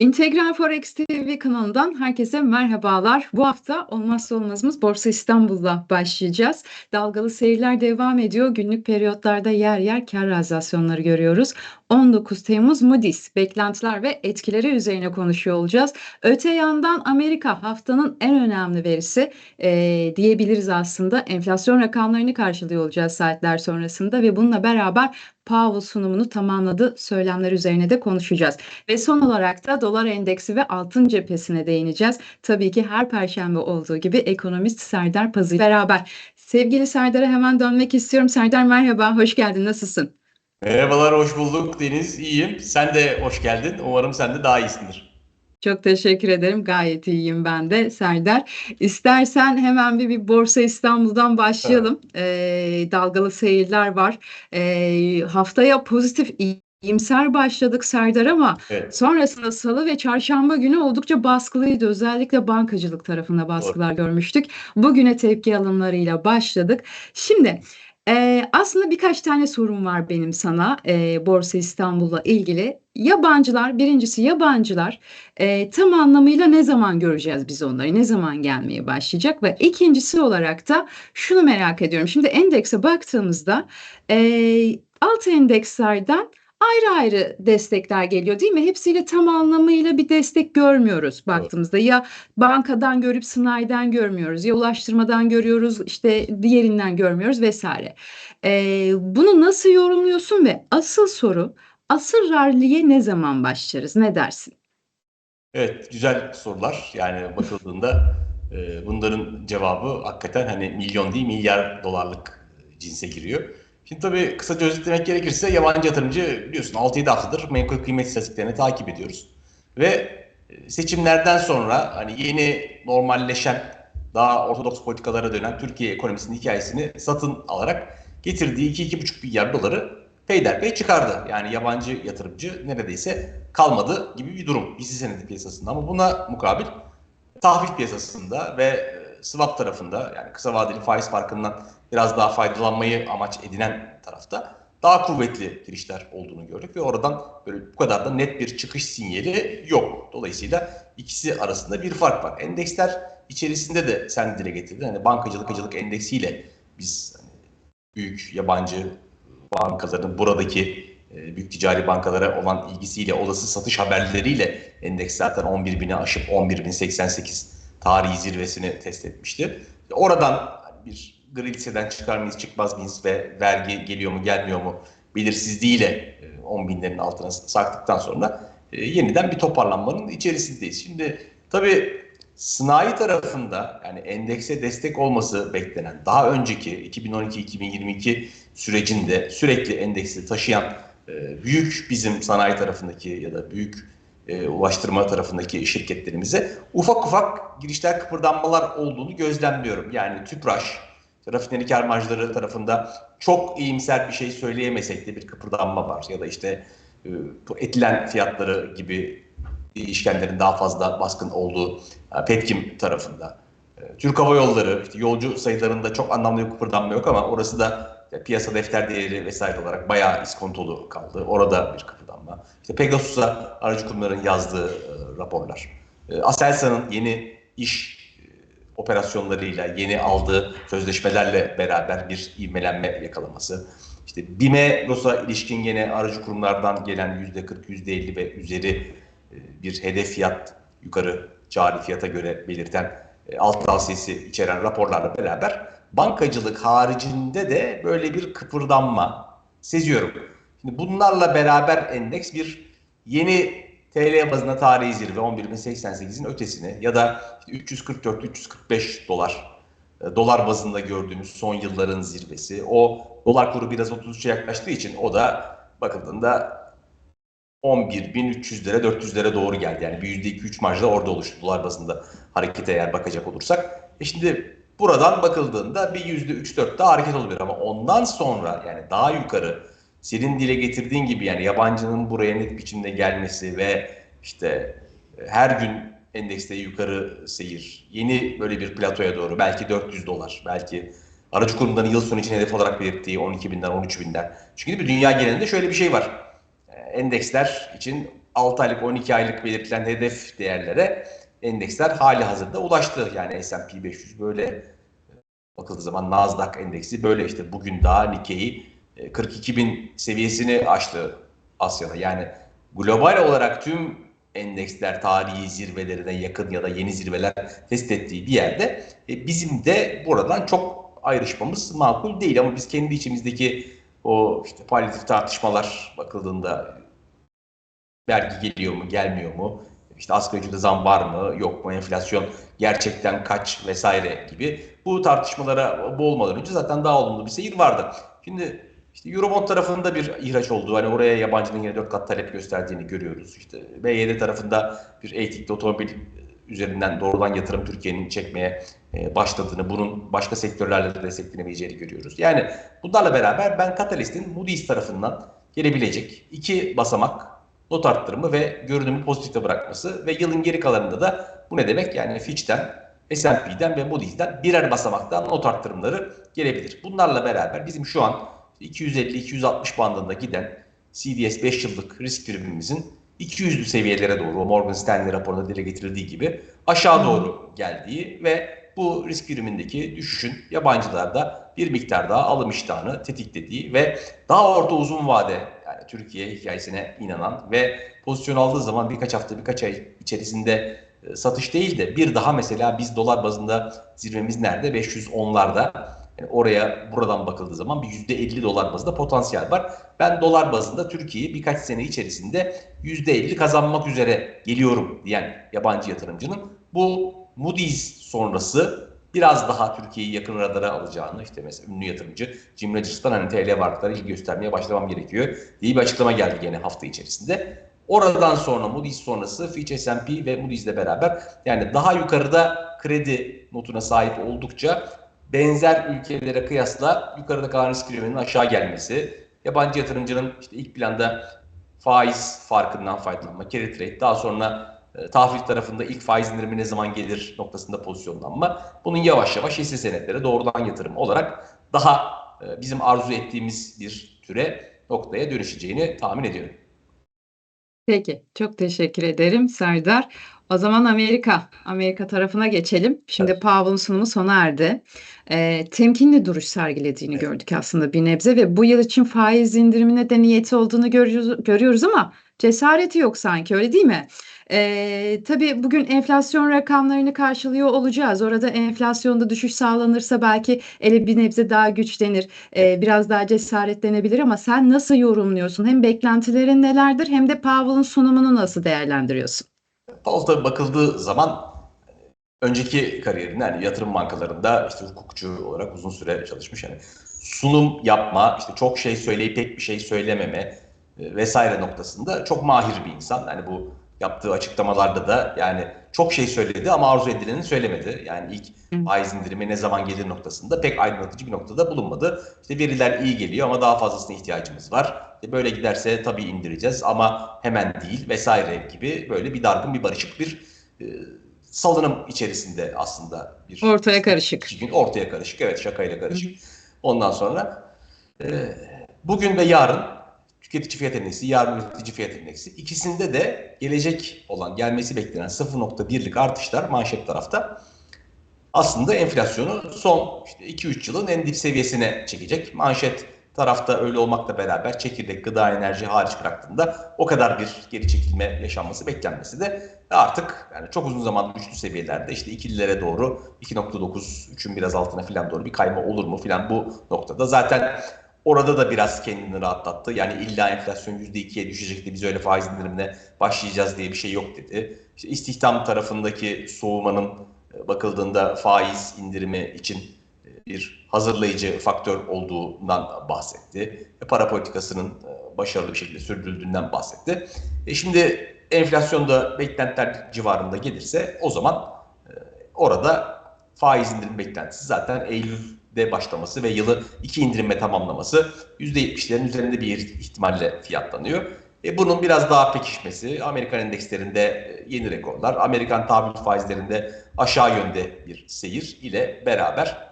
İntegral Forex TV kanalından herkese merhabalar. Bu hafta olmazsa olmazımız Borsa İstanbul'la başlayacağız. Dalgalı seyirler devam ediyor. Günlük periyotlarda yer yer kar realizasyonları görüyoruz. 19 Temmuz Moody's beklentiler ve etkileri üzerine konuşuyor olacağız. Öte yandan Amerika haftanın en önemli verisi e, diyebiliriz aslında. Enflasyon rakamlarını karşılıyor olacağız saatler sonrasında ve bununla beraber Powell sunumunu tamamladı söylemler üzerine de konuşacağız. Ve son olarak da dolar endeksi ve altın cephesine değineceğiz. Tabii ki her perşembe olduğu gibi ekonomist Serdar Pazı beraber. Sevgili Serdar'a hemen dönmek istiyorum. Serdar merhaba, hoş geldin. Nasılsın? Merhabalar, hoş bulduk Deniz. İyiyim. Sen de hoş geldin. Umarım sen de daha iyisindir. Çok teşekkür ederim. Gayet iyiyim ben de Serdar. İstersen hemen bir, bir Borsa İstanbul'dan başlayalım. Ee, dalgalı seyirler var. Ee, haftaya pozitif iyimser başladık Serdar ama Evet. sonrasında salı ve çarşamba günü oldukça baskılıydı. Özellikle bankacılık tarafında baskılar görmüştük. Bugüne tepki alımlarıyla başladık. Şimdi e, aslında birkaç tane sorum var benim sana e, Borsa İstanbul'la ilgili. Yabancılar, birincisi yabancılar e, tam anlamıyla ne zaman göreceğiz biz onları, ne zaman gelmeye başlayacak ve ikincisi olarak da şunu merak ediyorum. Şimdi endekse baktığımızda e, alt endekslerden ayrı ayrı destekler geliyor değil mi? Hepsiyle tam anlamıyla bir destek görmüyoruz baktığımızda. Ya bankadan görüp sınaydan görmüyoruz, ya ulaştırmadan görüyoruz, işte diğerinden görmüyoruz vesaire. Ee, bunu nasıl yorumluyorsun ve asıl soru, asıl ralliye ne zaman başlarız? Ne dersin? Evet, güzel sorular. Yani bakıldığında e, bunların cevabı hakikaten hani milyon değil milyar dolarlık cinse giriyor. Şimdi tabii kısaca özetlemek gerekirse yabancı yatırımcı biliyorsun 6-7 haftadır menkul kıymet istatistiklerini takip ediyoruz. Ve e, seçimlerden sonra hani yeni normalleşen daha ortodoks politikalara dönen Türkiye ekonomisinin hikayesini satın alarak getirdiği 2-2,5 milyar doları peyderpey çıkardı. Yani yabancı yatırımcı neredeyse kalmadı gibi bir durum hisse senedi piyasasında. Ama buna mukabil tahvil piyasasında ve e, swap tarafında yani kısa vadeli faiz farkından biraz daha faydalanmayı amaç edinen tarafta daha kuvvetli girişler olduğunu gördük ve oradan böyle bu kadar da net bir çıkış sinyali yok. Dolayısıyla ikisi arasında bir fark var. Endeksler içerisinde de sen dile getirdin. Hani bankacılık acılık endeksiyle biz hani büyük yabancı bankaların buradaki e, büyük ticari bankalara olan ilgisiyle, olası satış haberleriyle endeks zaten 11.000'i aşıp 11.088 tarihi zirvesini test etmişti. Oradan bir gri listeden çıkar mıyız, çıkmaz mıyız ve vergi geliyor mu, gelmiyor mu belirsizliğiyle 10.000'lerin altına sarktıktan sonra e, yeniden bir toparlanmanın içerisindeyiz. Şimdi tabii sanayi tarafında yani endekse destek olması beklenen daha önceki 2012-2022 sürecinde sürekli endeksi taşıyan e, büyük bizim sanayi tarafındaki ya da büyük e, ulaştırma tarafındaki şirketlerimize ufak ufak girişler kıpırdanmalar olduğunu gözlemliyorum. Yani TÜPRAŞ, rafineri kar marjları tarafında çok iyimser bir şey söyleyemesek de bir kıpırdanma var. Ya da işte e, etilen fiyatları gibi değişkenlerin daha fazla baskın olduğu e, Petkim tarafında. E, Türk Hava Yolları işte yolcu sayılarında çok anlamlı bir kıpırdanma yok ama orası da piyasa defter değeri vesaire olarak bayağı iskontolu kaldı. Orada bir kıpırdanma. İşte Pegasus'a aracı kurumların yazdığı raporlar. Aselsan'ın yeni iş operasyonlarıyla, yeni aldığı sözleşmelerle beraber bir ivmelenme yakalaması. İşte BİM'e ROS'a ilişkin yine aracı kurumlardan gelen %40, %50 ve üzeri e, bir hedef fiyat yukarı cari fiyata göre belirten e, alt tavsiyesi içeren raporlarla beraber bankacılık haricinde de böyle bir kıpırdanma seziyorum. Şimdi bunlarla beraber endeks bir yeni TL bazında tarihi zirve 11.088'in ötesine ya da 344-345 dolar e, dolar bazında gördüğümüz son yılların zirvesi. O dolar kuru biraz 33'e yaklaştığı için o da bakıldığında 11.300'lere 400'lere doğru geldi. Yani bir %2-3 marjda orada oluştu dolar bazında harekete eğer bakacak olursak. E şimdi buradan bakıldığında bir %3-4 daha hareket olabilir ama ondan sonra yani daha yukarı senin dile getirdiğin gibi yani yabancının buraya net biçimde gelmesi ve işte her gün endekste yukarı seyir, yeni böyle bir platoya doğru belki 400 dolar, belki aracı kurumların yıl sonu için hedef olarak belirttiği 12 binden 13 binden. Çünkü bir dünya genelinde şöyle bir şey var. Endeksler için 6 aylık 12 aylık belirtilen hedef değerlere endeksler hali hazırda ulaştı. Yani S&P 500 böyle bakıldığı zaman Nasdaq endeksi böyle işte bugün daha Nikkei 42 bin seviyesini aştı Asya'da. Yani global olarak tüm endeksler tarihi zirvelerine yakın ya da yeni zirveler test ettiği bir yerde e, bizim de buradan çok ayrışmamız makul değil ama biz kendi içimizdeki o işte palyatif tartışmalar bakıldığında vergi geliyor mu gelmiyor mu işte asgari ücrete zam var mı yok mu enflasyon gerçekten kaç vesaire gibi bu tartışmalara boğulmadan önce zaten daha olumlu bir seyir vardı. Şimdi işte Eurobond tarafında bir ihraç olduğu, hani oraya yabancının yine 4 kat talep gösterdiğini görüyoruz. İşte BYD tarafında bir eğitikli otomobil üzerinden doğrudan yatırım Türkiye'nin çekmeye e, başladığını, bunun başka sektörlerle de desteklenemeyeceğini görüyoruz. Yani bunlarla beraber ben Catalyst'in Moody's tarafından gelebilecek iki basamak not arttırımı ve görünümü pozitifte bırakması ve yılın geri kalanında da bu ne demek? Yani Fitch'ten, S&P'den ve Moody's'ten birer basamaktan not arttırımları gelebilir. Bunlarla beraber bizim şu an 250-260 bandında giden CDS 5 yıllık risk primimizin 200'lü seviyelere doğru o Morgan Stanley raporunda dile getirildiği gibi aşağı doğru geldiği ve bu risk primindeki düşüşün yabancılarda bir miktar daha alım iştahını tetiklediği ve daha orta uzun vade yani Türkiye hikayesine inanan ve pozisyon aldığı zaman birkaç hafta birkaç ay içerisinde e, satış değil de bir daha mesela biz dolar bazında zirvemiz nerede? 510'larda. Oraya buradan bakıldığı zaman bir %50 dolar bazında potansiyel var. Ben dolar bazında Türkiye'yi birkaç sene içerisinde %50 kazanmak üzere geliyorum diyen yabancı yatırımcının bu Moody's sonrası biraz daha Türkiye'yi yakın radara alacağını işte mesela ünlü yatırımcı Jim Rogers'tan hani TL varlıklara ilgi göstermeye başlamam gerekiyor diye bir açıklama geldi gene hafta içerisinde. Oradan sonra Moody's sonrası Fitch, S&P ve Moody's'le beraber yani daha yukarıda kredi notuna sahip oldukça benzer ülkelere kıyasla yukarıda kalan risk priminin aşağı gelmesi, yabancı yatırımcının işte ilk planda faiz farkından faydalanma, carry trade, daha sonra e, tahvil tarafında ilk faiz indirimi ne zaman gelir noktasında pozisyonlanma. Bunun yavaş yavaş hisse senetlere doğrudan yatırım olarak daha e, bizim arzu ettiğimiz bir türe noktaya dönüşeceğini tahmin ediyorum. Peki, çok teşekkür ederim Serdar. O zaman Amerika, Amerika tarafına geçelim. Şimdi Evet. Powell'ın sunumu sona erdi. Eee, temkinli duruş sergilediğini Evet. gördük aslında bir nebze ve bu yıl için faiz indirimine de niyeti olduğunu görüyoruz, görüyoruz ama cesareti yok sanki öyle değil mi? Eee tabii bugün enflasyon rakamlarını karşılıyor olacağız. Orada enflasyonda düşüş sağlanırsa belki ele bir nebze daha güçlenir, eee, biraz daha cesaretlenebilir ama sen nasıl yorumluyorsun? Hem beklentilerin nelerdir hem de Powell'ın sunumunu nasıl değerlendiriyorsun? Powell tabii bakıldığı zaman önceki kariyerinde yani yatırım bankalarında işte hukukçu olarak uzun süre çalışmış. Yani sunum yapma, işte çok şey söyleyip pek bir şey söylememe e, vesaire noktasında çok mahir bir insan. Yani bu yaptığı açıklamalarda da yani çok şey söyledi ama arzu edileni söylemedi. Yani ilk faiz indirimi ne zaman gelir noktasında pek aydınlatıcı bir noktada bulunmadı. İşte veriler iyi geliyor ama daha fazlasına ihtiyacımız var. İşte böyle giderse tabii indireceğiz ama hemen değil vesaire gibi böyle bir dargın bir barışık bir e, salınım içerisinde aslında bir Ortaya karışık. gün ortaya karışık evet şakayla karışık. Ondan sonra e, bugün ve yarın tüketici fiyat endeksi, yarın üretici fiyat endeksi ikisinde de gelecek olan gelmesi beklenen 0.1'lik artışlar manşet tarafta aslında enflasyonu son işte 2-3 yılın en dip seviyesine çekecek. Manşet tarafta öyle olmakla beraber çekirdek, gıda, enerji hariç bıraktığında o kadar bir geri çekilme yaşanması beklenmesi de artık yani çok uzun zaman güçlü seviyelerde işte ikililere doğru 2.9, 3'ün biraz altına falan doğru bir kayma olur mu falan bu noktada. Zaten orada da biraz kendini rahatlattı. Yani illa enflasyon %2'ye düşecekti biz öyle faiz indirimine başlayacağız diye bir şey yok dedi. İşte istihdam tarafındaki soğumanın e, bakıldığında faiz indirimi için e, bir hazırlayıcı faktör olduğundan bahsetti. E, Para politikasının başarılı bir şekilde sürdürüldüğünden bahsetti. E şimdi enflasyon da beklentiler civarında gelirse o zaman orada faiz indirim beklentisi zaten Eylül'de başlaması ve yılı iki indirimle tamamlaması %70'lerin üzerinde bir ihtimalle fiyatlanıyor. E bunun biraz daha pekişmesi, Amerikan endekslerinde e, yeni rekorlar, Amerikan tahvil faizlerinde aşağı yönde bir seyir ile beraber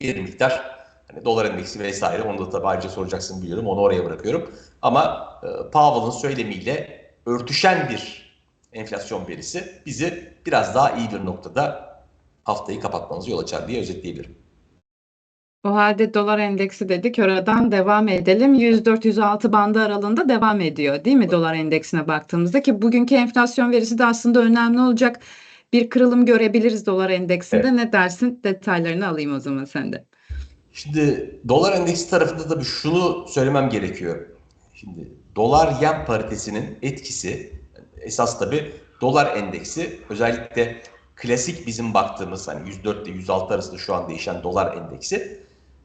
bir miktar hani dolar endeksi vesaire onu da tabii ayrıca soracaksın biliyorum onu oraya bırakıyorum. Ama e, Powell'ın söylemiyle örtüşen bir enflasyon verisi bizi biraz daha iyi bir noktada haftayı kapatmamıza yol açar diye özetleyebilirim. O halde dolar endeksi dedik. Oradan devam edelim. 104-106 bandı aralığında devam ediyor değil mi dolar endeksine baktığımızda ki bugünkü enflasyon verisi de aslında önemli olacak. Bir kırılım görebiliriz dolar endeksinde. Evet. Ne dersin? Detaylarını alayım o zaman senden. Şimdi dolar endeksi tarafında tabii şunu söylemem gerekiyor. Şimdi dolar yen paritesinin etkisi esas tabii dolar endeksi özellikle klasik bizim baktığımız hani 104 ile 106 arasında şu an değişen dolar endeksi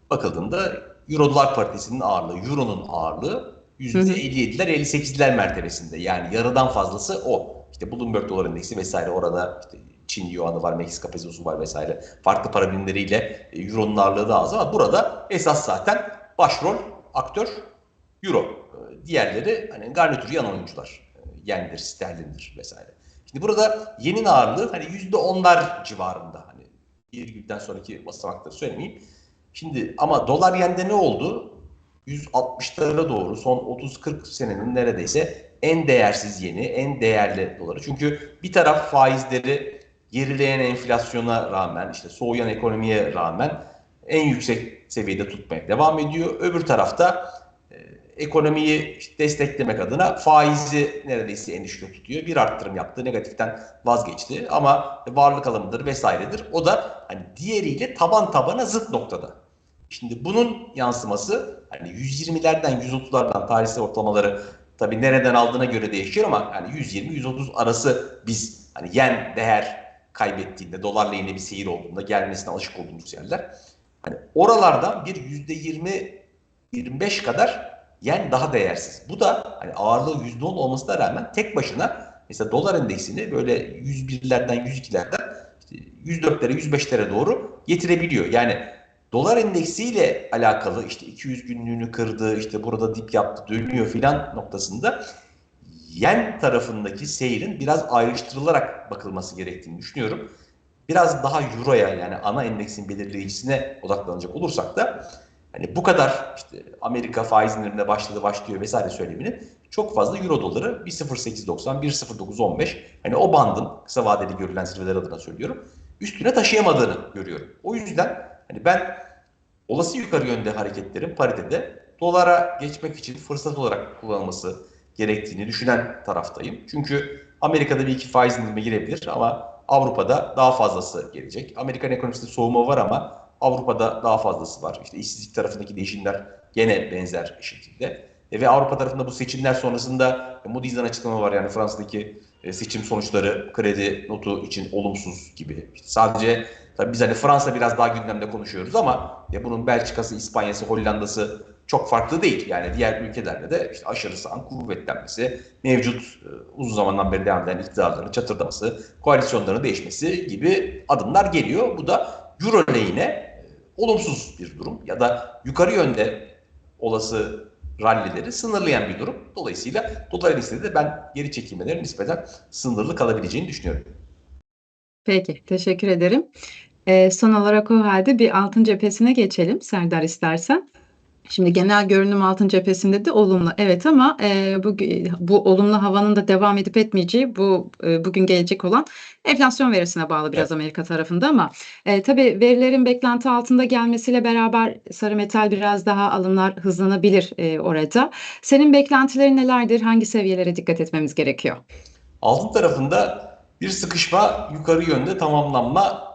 bakıldığında euro dolar paritesinin ağırlığı, euronun ağırlığı %57'ler 58'ler mertebesinde. Yani yarıdan fazlası o. İşte Bloomberg dolar endeksi vesaire orada işte Çin yuanı var, Meksika pesosu var vesaire. Farklı para birimleriyle e, euronun ağırlığı daha az ama burada esas zaten başrol aktör euro. E, Diğerleri hani garnitürü yan oyuncular. E, Yendir, sterlindir vesaire. Şimdi burada yenin ağırlığı hani %10'lar civarında. Hani bir günden sonraki basamakları söylemeyeyim. Şimdi ama dolar yende ne oldu? 160'lara doğru son 30-40 senenin neredeyse en değersiz yeni, en değerli doları. Çünkü bir taraf faizleri gerileyen enflasyona rağmen, işte soğuyan ekonomiye rağmen en yüksek seviyede tutmaya devam ediyor. Öbür tarafta ekonomiyi işte desteklemek adına faizi neredeyse en düşükte tutuyor. Bir arttırım yaptı, negatiften vazgeçti ama varlık alımıdır vesairedir. O da hani diğeriyle taban tabana zıt noktada. Şimdi bunun yansıması hani 120'lerden 130'lardan tarihsel ortalamaları tabii nereden aldığına göre değişiyor ama hani 120-130 arası biz hani yen değer kaybettiğinde dolarla yine bir seyir olduğunda gelmesine alışık olduğumuz yerler. Hani oralardan bir %20-25 kadar yen daha değersiz. Bu da hani ağırlığı %10 olmasına rağmen tek başına mesela dolar endeksini böyle 101'lerden 102'lerden işte 104'lere 105'lere doğru getirebiliyor. Yani dolar endeksiyle alakalı işte 200 günlüğünü kırdı, işte burada dip yaptı, dönüyor filan noktasında yen tarafındaki seyrin biraz ayrıştırılarak bakılması gerektiğini düşünüyorum. Biraz daha euroya yani ana endeksin belirleyicisine odaklanacak olursak da hani bu kadar işte Amerika faiz indirimine başladı başlıyor vesaire söyleminin çok fazla euro doları 1.0890 1.0915 hani o bandın kısa vadeli görülen zirveler adına söylüyorum üstüne taşıyamadığını görüyorum. O yüzden hani ben olası yukarı yönde hareketlerin paritede dolara geçmek için fırsat olarak kullanılması gerektiğini düşünen taraftayım. Çünkü Amerika'da bir iki faiz indirime girebilir ama Avrupa'da daha fazlası gelecek. Amerikan ekonomisinde soğuma var ama Avrupa'da daha fazlası var. İşte işsizlik tarafındaki değişimler gene benzer şekilde. E, ve Avrupa tarafında bu seçimler sonrasında Moody's'den açıklama var. Yani Fransa'daki e, seçim sonuçları kredi notu için olumsuz gibi. İşte sadece tabii biz hani Fransa biraz daha gündemde konuşuyoruz ama ya bunun Belçika'sı, İspanya'sı, Hollanda'sı çok farklı değil. Yani diğer ülkelerde de işte aşırı sağın kuvvetlenmesi, mevcut e, uzun zamandan beri devam eden iktidarların çatırdaması, koalisyonların değişmesi gibi adımlar geliyor. Bu da Euro lehine e, olumsuz bir durum ya da yukarı yönde olası rallileri sınırlayan bir durum. Dolayısıyla dolar endeksinde de ben geri çekilmelerin nispeten sınırlı kalabileceğini düşünüyorum. Peki, teşekkür ederim. Ee, son olarak o halde bir altın cephesine geçelim Serdar istersen. Şimdi genel görünüm altın cephesinde de olumlu. Evet ama e, bu, bu olumlu havanın da devam edip etmeyeceği bu e, bugün gelecek olan enflasyon verisine bağlı biraz Evet. Amerika tarafında ama e, tabii verilerin beklenti altında gelmesiyle beraber sarı metal biraz daha alımlar hızlanabilir e, orada. Senin beklentilerin nelerdir? Hangi seviyelere dikkat etmemiz gerekiyor? Altın tarafında bir sıkışma yukarı yönde tamamlanma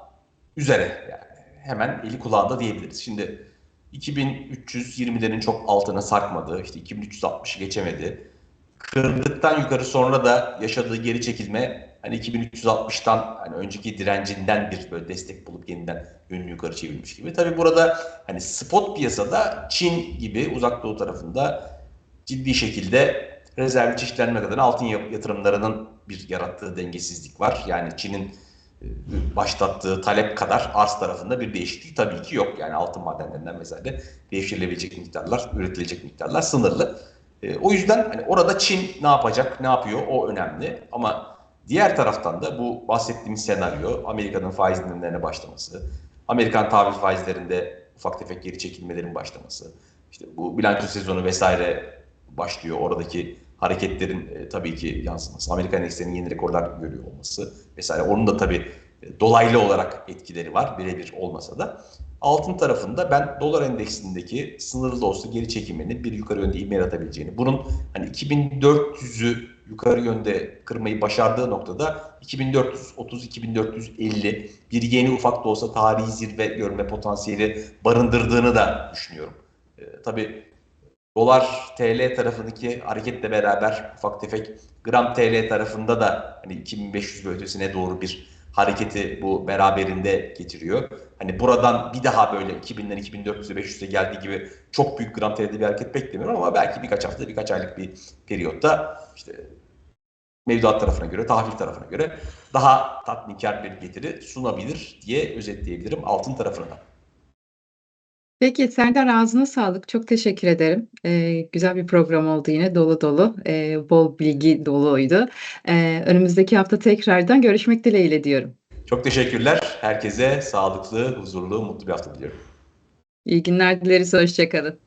üzere. Yani hemen eli kulağında diyebiliriz. Şimdi 2320'lerin çok altına sarkmadı. İşte 2360'ı geçemedi. Kırdıktan yukarı sonra da yaşadığı geri çekilme hani 2360'tan hani önceki direncinden bir böyle destek bulup yeniden yönünü yukarı çevirmiş gibi. Tabii burada hani spot piyasada Çin gibi uzak doğu tarafında ciddi şekilde rezervli çeşitlenmek adına altın yatırımlarının bir yarattığı dengesizlik var. Yani Çin'in başlattığı talep kadar arz tarafında bir değişiklik tabii ki yok. Yani altın madenlerinden vesaire devşirilebilecek miktarlar, üretilecek miktarlar sınırlı. E, o yüzden hani orada Çin ne yapacak, ne yapıyor o önemli. Ama diğer taraftan da bu bahsettiğimiz senaryo Amerika'nın faiz indirimlerine başlaması, Amerikan tahvil faizlerinde ufak tefek geri çekilmelerin başlaması, işte bu bilanço sezonu vesaire başlıyor. Oradaki hareketlerin e, tabii ki yansıması, Amerikan endekslerinin yeni rekorlar görüyor olması vesaire. Onun da tabii e, dolaylı olarak etkileri var birebir olmasa da. Altın tarafında ben dolar endeksindeki sınırlı da olsa geri çekiminin bir yukarı yönde ivme yaratabileceğini, bunun hani 2400'ü yukarı yönde kırmayı başardığı noktada 2430-2450 bir yeni ufak da olsa tarihi zirve görme potansiyeli barındırdığını da düşünüyorum. E, tabii dolar TL tarafındaki hareketle beraber ufak tefek gram TL tarafında da hani 2500 ve doğru bir hareketi bu beraberinde getiriyor. Hani buradan bir daha böyle 2000'den 2400'e 500'e geldiği gibi çok büyük gram TL'de bir hareket beklemiyorum ama belki birkaç hafta, birkaç aylık bir periyotta işte mevduat tarafına göre, tahvil tarafına göre daha tatminkar bir getiri sunabilir diye özetleyebilirim altın tarafına da. Peki Serdar ağzına sağlık. Çok teşekkür ederim. Eee, güzel bir program oldu yine dolu dolu, eee, bol bilgi doluydu. Eee, önümüzdeki hafta tekrardan görüşmek dileğiyle diyorum. Çok teşekkürler. Herkese sağlıklı, huzurlu, mutlu bir hafta diliyorum. İyi günler dileriz. Hoşça kalın.